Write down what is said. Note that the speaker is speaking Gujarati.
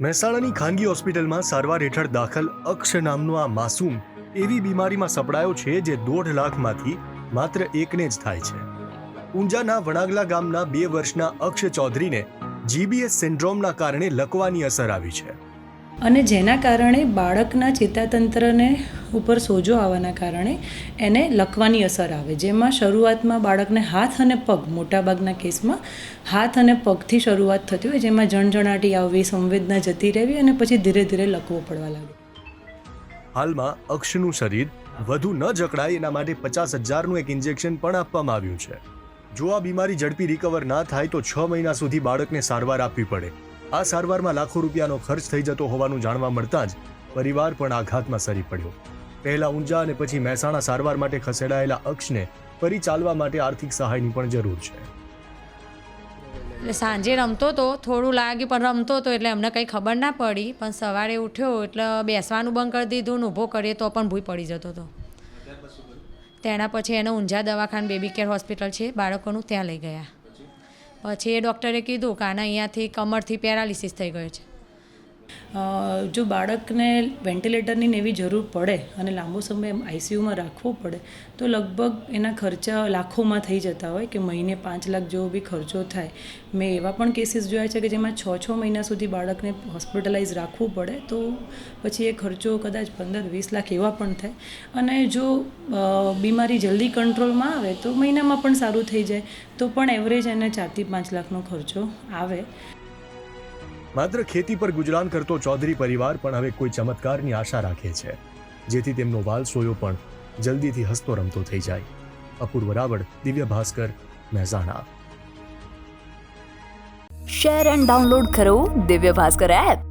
મહેસાણાની ખાનગી હોસ્પિટલમાં સારવાર હેઠળ દાખલ અક્ષ નામનો આ માસૂમ એવી બીમારીમાં સપડાયો છે જે દોઢ લાખમાંથી માત્ર એકને જ થાય છે. ઊંઝાના વણાગલા ગામના બે વર્ષના અક્ષ ચૌધરીને જીબીએસ સિન્ડ્રોમના કારણે લકવાની અસર આવી છે. અને જેના કારણે બાળકના ચેતાતંત્રને ઉપર સોજો આવવાના કારણે એને લકવાની અસર આવે. જેમાં શરૂઆતમાં બાળકને હાથ અને પગ, મોટાભાગના કેસમાં હાથ અને પગથી શરૂઆત થતી હોય, જેમાં જણજણાટી આવવી, સંવેદના જતી રહેવી અને પછી ધીરે ધીરે લકવો પડવા લાગે. હાલમાં અક્ષનું શરીર વધુ ન જકડાય એના માટે પચાસ હજારનું એક ઇન્જેક્શન પણ આપવામાં આવ્યું છે. જો આ બીમારી ઝડપી રિકવર ના થાય તો છ મહિના સુધી બાળકને સારવાર આપવી પડે. આ સારવારમાં લાખો રૂપિયાનો ખર્ચ થઈ જતો હોવાનું જાણવા મળતા જ પરિવાર પણ આઘાતમાં સરી પડ્યો. પહેલા ઊંઝા અને પછી મહેસાણા સારવાર માટે ખસેડાયેલા અક્ષને ફરી ચાલવા માટે આર્થિક સહાયની પણ જરૂર છે. એટલે સાંજે રમતો હતો થોડું લાગ્યું, પણ રમતો હતો એટલે અમને કંઈ ખબર ના પડી. પણ સવારે ઉઠ્યો એટલે બેસવાનું બંધ કરી દીધું ને ઊભો કરીએ તો પણ ભૂઈ પડી જતો હતો. તેના પછી એને ઊંઝા દવાખાન બેબી કેર હોસ્પિટલ છે, બાળકોનું ત્યાં લઈ ગયા. પછી એ ડૉક્ટરે કીધું કે આના અહીંયાથી કમરથી પેરાલિસિસ થઈ ગયો છે. જો બાળકને વેન્ટિલેટરની ને એવી જરૂર પડે અને લાંબો સમય આઈસીયુમાં રાખવો પડે, તો લગભગ એના ખર્ચા લાખોમાં થઈ જતા હોય કે મહિને પાંચ લાખ જેવો બી ખર્ચો થાય. મેં એવા પણ કેસીસ જોયા છે કે જેમાં છ છ મહિના સુધી બાળકને હોસ્પિટલાઇઝ રાખવું પડે, તો પછી એ ખર્ચો કદાચ પંદર, વીસ લાખ એવા પણ થાય. અને જો બીમારી જલ્દી કંટ્રોલમાં આવે, તો મહિનામાં પણ સારું થઈ જાય, તો પણ એવરેજ એને ચારથી પાંચ લાખનો ખર્ચો આવે. માત્ર ખેતી પર ગુજરાન કરતો ચૌધરી પરિવાર પણ હવે કોઈ ચમત્કારની આશા રાખે છે. જેથી તેમનો વાલ સોયો પણ જલ્દીથી હસતો રમતો થઈ જાય. Apurva Raval, Divya Bhaskar, Mehsana. Share and download કરો દિવ્ય ભાસ્કર એપ